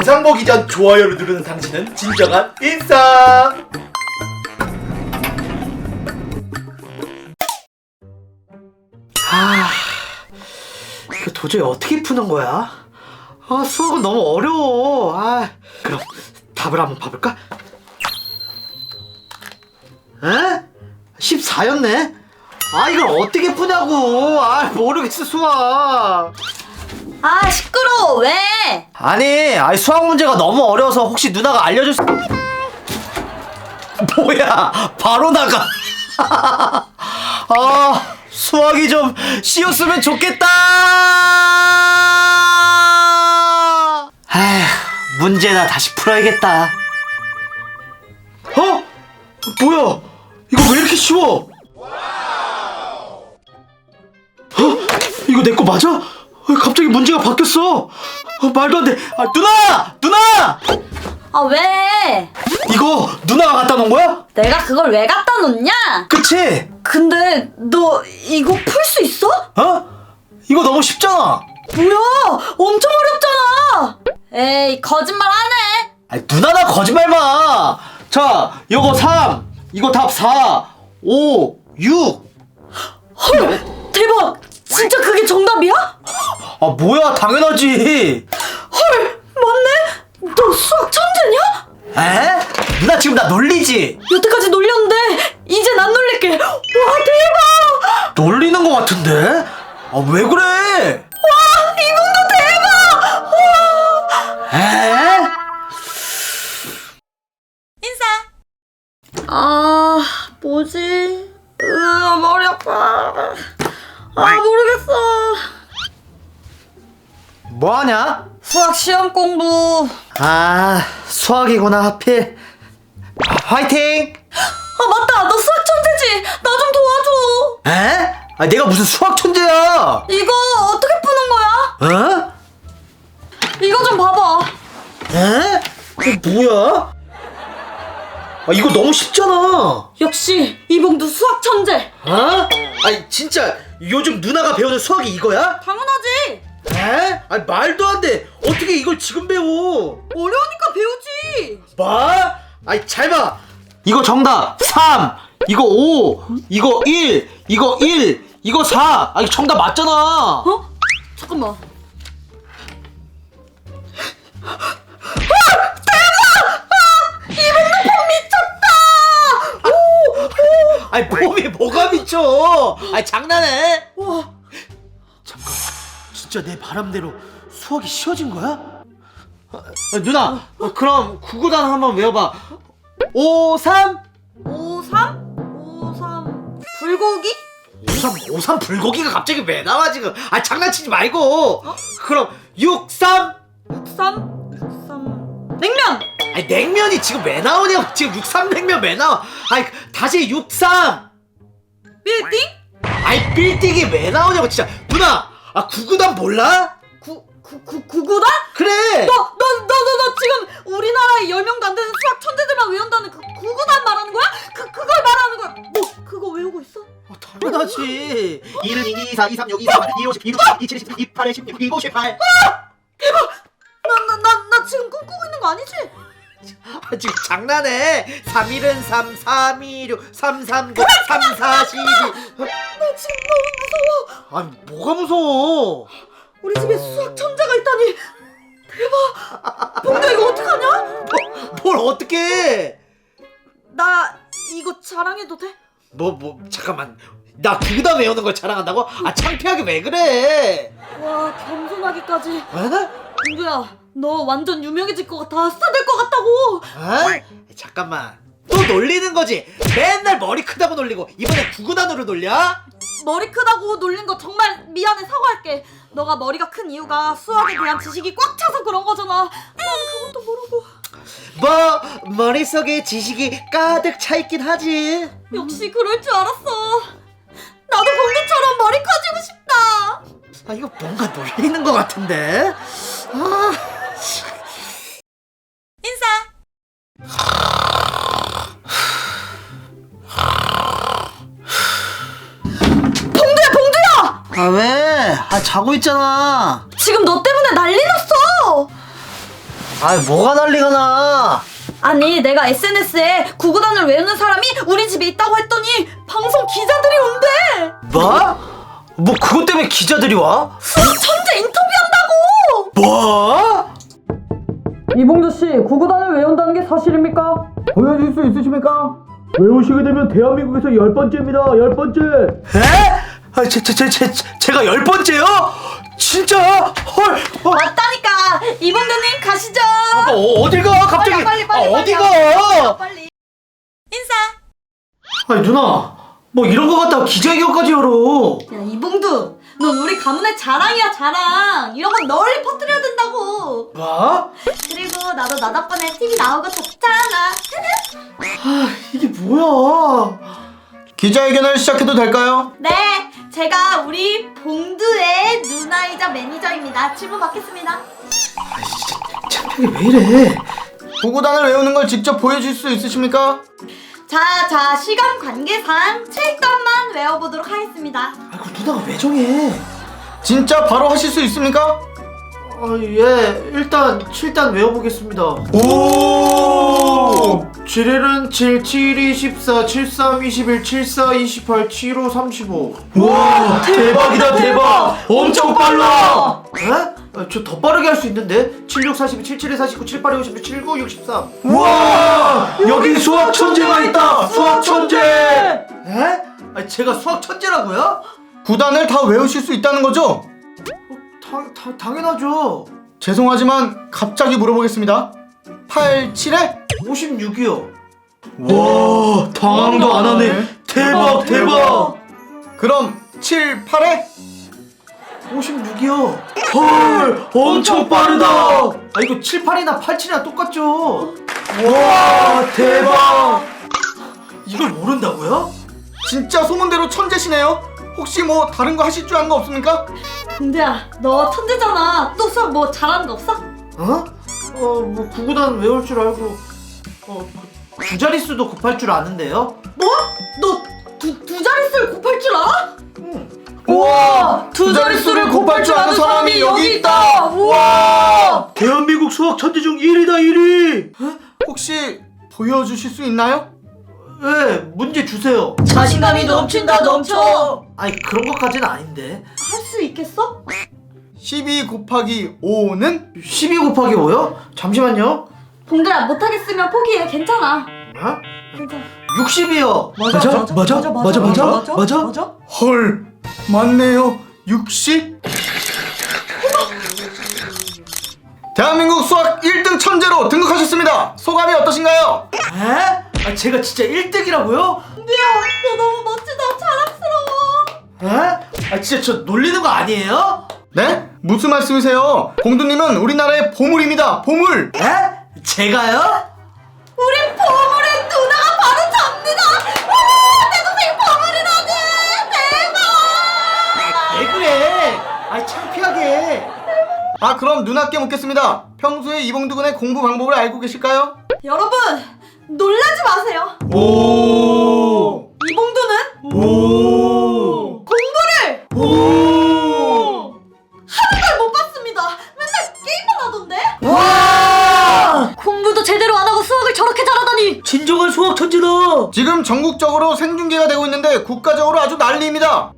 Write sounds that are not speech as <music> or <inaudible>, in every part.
영상 보기 전 좋아요를 누르는 당신은 진정한 인싸. 아, 이거 도저히 어떻게 푸는 거야? 아, 수학은 너무 어려워. 아, 그럼 답을 한번 봐볼까? 에? 14였네? 아, 이걸 어떻게 푸냐고. 아, 모르겠어, 수학. 아 시끄러워 왜? 아니, 아니 수학 문제가 너무 어려워서 혹시 누나가 알려줄 수... 뭐야, 바로 나가. <laughs> 아, 수학이 좀 쉬었으면 좋겠다. 아휴, 문제나 다시 풀어야겠다. 어? 뭐야? 이거 왜 이렇게 쉬워? 어? 이거 내 거 맞아? 어, 갑자기 문제가 바뀌었어. 어, 말도 안 돼. 아, 누나! 누나! 아 왜? 이거 누나가 갖다 놓은 거야? 내가 그걸 왜 갖다 놓냐? 그치? 근데 너 이거 풀 수 있어? 어? 이거 너무 쉽잖아. 뭐야 엄청 어렵잖아 에이 거짓말 하네 아니, 누나 나 거짓말 마. 자, 요거 3, 이거 답 4, 5, 6. 헐 대박 진짜 그게 정답이야? 아, 뭐야, 당연하지. 헐 맞네 너 수학 천재냐? 에? 누나 지금 나 놀리지? 여태까지 놀렸는데 이제 난 놀릴게 와 대박 놀리는 거 같은데? 아, 왜 그래? 뭐하냐? 수학 시험 공부 아, 수학이구나, 하필. 아, 화이팅! 아 맞다 너 수학 천재지 나 좀 도와줘 에? 아, 내가 무슨 수학 천재야? 이거 어떻게 푸는 거야? 어? 이거 좀 봐봐 에? 이게 뭐야? 아, 이거 너무 쉽잖아. 역시 이봉두 수학 천재 어? 아니, 진짜 요즘 누나가 배우는 수학이 이거야? 당연하지 에? 아니, 말도 안 돼. 어떻게 이걸 지금 배워? 어려우니까 배우지 뭐? 아니, 잘 봐. 이거 정답 3, 이거 5, 이거 1, 이거 1, 이거 4. 아, 이거 정답 맞잖아. 어? 잠깐만 아니, 몸이 뭐가 미쳐? 아니, 장난해? 와 진짜 내 바람대로 수학이 쉬워진 거야? 어, 어, 누나, 어, 그럼 구구단 한번 외워봐. 5, 3? 5, 3? 5, 3 불고기? 5, 3, 5, 3 불고기가 갑자기 왜 나와 지금? 아 장난치지 말고. 그럼 6, 3? 6, 3? 6, 3 냉면! 아니 냉면이 지금 왜 나오냐고 지금 6, 3 냉면 왜 나와? 아니 다시 6, 3. 빌딩? 아이 빌딩이 왜 나오냐고 진짜 누나. 아 구구단 몰라? 구, 구, 구, 구구단? 그래. 너, 너, 너, 너, 너 지금 우리나라에 10명도 안 되는 수학 천재들만 외운다는 그 구구단 말하는 거야? 그, 그걸 말하는 거야 너 그거 외우고 있어? 어, 당연하지. 1은 2, 2, 4, 2, 3, 6, 2, 4, 2, 5, 10, 2, 6, 2, 7, 2, 8, 1, 16, 2, 5, 18. 나, 나, 나, 나 지금 꿈꾸고 있는 거 아니지? <laughs> 아, 지금 장난해. 3, 1은 3, 3, 2, 6, 3, 3, 9, 3, 4, 12. 나 지금 너무 무서워 아니 뭐가 무서워? 우리 집에 수학 천재가 있다니 대박 봉자 이거 어떡하냐? 뭘 어떻게? 나 이거 자랑해도 돼? 뭐 뭐 잠깐만. 나 구구단 외우는 걸 자랑한다고? 아 창피하게 왜 그래? 와 겸손하기까지 어? 봉두야 너 완전 유명해질 것 같아 스타 될 것 같다고 어? 잠깐만. 또 놀리는 거지. 맨날 머리 크다고 놀리고 이번에 구구단으로 놀려? 머리 크다고 놀린 거 정말 미안해 사과할게 너가 머리가 큰 이유가 수학에 대한 지식이 꽉 차서 그런 거잖아 난 그것도 모르고 뭐 머릿속에 지식이 가득 차 있긴 하지. 역시 그럴 줄 알았어 나도 봉두처럼 머리 커지고 싶다 아 이거 뭔가 놀리는 것 같은데. 아. 아 자고 있잖아. 지금 너 때문에 난리 났어 아 뭐가 난리가 나 아니 내가 SNS에 구구단을 외우는 사람이 우리 집에 있다고 했더니 방송 기자들이 온대 뭐? 뭐 그것 때문에 기자들이 와? 수학 천재 인터뷰한다고 뭐? 이봉주 씨 구구단을 외운다는 게 사실입니까? 보여줄 수 있으십니까? 외우시게 되면 대한민국에서 열 번째입니다. 열 번째. 에? 아, 제, 제, 제, 제, 제가 열 번째요? 진짜? 헐. 어, 맞다니까. 이봉주님 가시죠. 어, 어딜 가? 갑자기. 빨리, 빨리, 아, 빨리, 어디 빨리. 가 빨리 인사. 아니 누나. 뭐 이런 거 갖다가 기자회견까지 열어. 야 이봉두. 넌 우리 가문의 자랑이야 자랑. 이런 건 널리 퍼뜨려야 된다고. 뭐? 그리고 나도 나 덕분에 TV 나오고 좋잖아 <laughs> 이게 뭐야? 기자회견을 시작해도 될까요? 네 제가 우리 봉두의 누나이자 매니저입니다 질문 받겠습니다 창피하게 왜 이래 구구단을 외우는 걸 직접 보여줄 수 있으십니까? 자, 자, 시간 관계상 7단만 외워보도록 하겠습니다. 아 그걸 누나가 왜 정해 진짜 바로 하실 수 있습니까? 아예 일단 7단 외워보겠습니다 오! 7일은 7, 7, 2, 14, 7, 3, 21, 7, 4, 28, 7, 5, 35 와 대박이다 대박! 엄청 빨라! 에? 아, 저더 빠르게 할 수 있는데 7, 6, 42, 7, 7, 49, 7, 8, 56, 7, 9, 63 와 여기 수학 천재가 있다 수학 천재! 에? 아, 제가 수학 천재라고요? 구단을 다 외우실 수 있다는 거죠? 당, 당, 당연하죠 죄송하지만 갑자기 물어보겠습니다 8, 7에? 56이요 와 당황도 안 하네. 대박, 대박. 그럼 7, 8에? 56이요 헐 엄청 빠르다 아 이거 7, 8이나 8, 7이나 똑같죠 와 대박! 이걸 모른다고요? 진짜 소문대로 천재시네요 혹시 뭐 다른 거 하실 줄 아는 거 없습니까? 봉두야, 너 천재잖아. 또 수학 뭐 잘하는 거 없어? 어? 어, 뭐 구구단 외울 줄 알고 어, 그, 두 자릿수도 곱할 줄 아는데요? 뭐? 너 두, 두 자릿수를 곱할 줄 알아? 응. 우와! 두 자릿수를 곱할 줄 아는 사람이 여기 있다! 우와! 대한민국 수학 천재 중 1위다 1위 혹시 보여주실 수 있나요? 네 문제 주세요 자신감이 넘친다, 넘쳐. 아니 그런 것까지는 아닌데 할 수 있겠어? 12 곱하기 5는? 12 곱하기 5요? 잠시만요 봉두야, 못하겠으면 포기해. 괜찮아. 어? 괜찮아. 60이요 맞아, 맞아, 맞아, 맞아, 맞아, 맞아. 헐 맞네요 60? 대한민국 수학 1등 천재로 등극하셨습니다 소감이 어떠신가요? 에? 아, 제가 진짜 1등이라고요? 봉두야, 너 너무 멋지다. 자랑스러워. 에? 아 진짜 저 놀리는 거 아니에요? 네? 무슨 말씀이세요? 공두님은 우리나라의 보물입니다 보물 에? 제가요? 우리 보물의 누나가 바로 접니다. 와, 내 동생 보물이라니. 대박. 왜 그래? 아이 창피하게 아 그럼 누나께 묻겠습니다 평소에 이봉두군의 공부 방법을 알고 계실까요? 여러분, 놀라지 마세요. 오! 이봉두는 오! 공부를 오! 하는 걸 못 봤습니다. 맨날 게임만 하던데. 와 공부도 제대로 안 하고 수학을 저렇게 잘하다니. 진정한 수학 천재다 지금 전국적으로 생중계가 되고 있는데 국가적으로 아주 난리입니다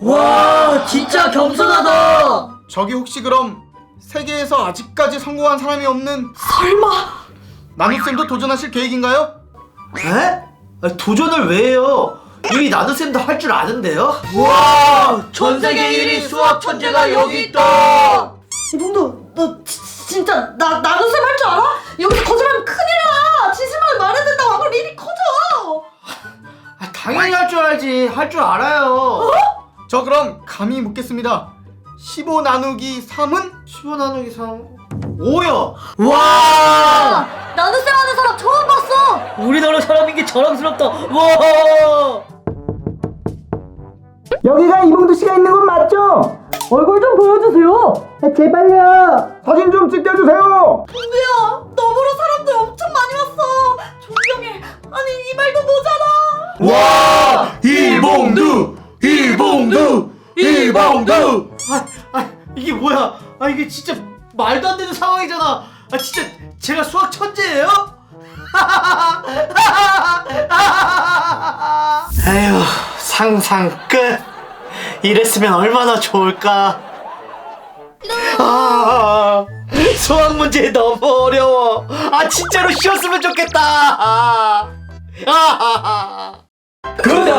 와 진짜 겸손하다 저기 혹시 그럼 세계에서 아직까지 성공한 사람이 없는 설마. 나누쌤도 도전하실 계획인가요? 에? 아, 도전을 왜 해요? 이미 나누쌤도 할 줄 아는데요? 와! 전 세계 1위 수학 천재가 여기 있다! 이봉두, 너 지, 진짜 나 나nu쌤 할줄 알아? 여기서 거짓말하면 큰일 나. 진실만 말해야 된다고 안 그럼 일이 커져. 아, 당연히 할 줄 알지. 할 줄 알아요. 저 그럼 감히 묻겠습니다 15 나누기 3은? 15 나누기 3. 5요! 와, 나nu쌤 하는 사람 처음 봤어. 우리나라 사람인 게 자랑스럽다. 와! 여기가 이봉두 씨가 있는 곳 맞죠? 얼굴 좀 보여주세요. 아, 제발요. 사진 좀 찍혀주세요 봉두야, 너보러 사람들 엄청 많이 왔어. 존경해. 아니 이 말도 모자라. 와! 이봉두! 이봉두! 이봉두! 아, 아, 이게 뭐야? 아, 이게 진짜 말도 안 되는 상황이잖아. 아 진짜 제가 수학 천재예요? <laughs> 에휴 상상 끝. 이랬으면 얼마나 좋을까. 아, 수학 문제 너무 어려워. 아 진짜로 쉬었으면 좋겠다. 아, 아, 아. 구독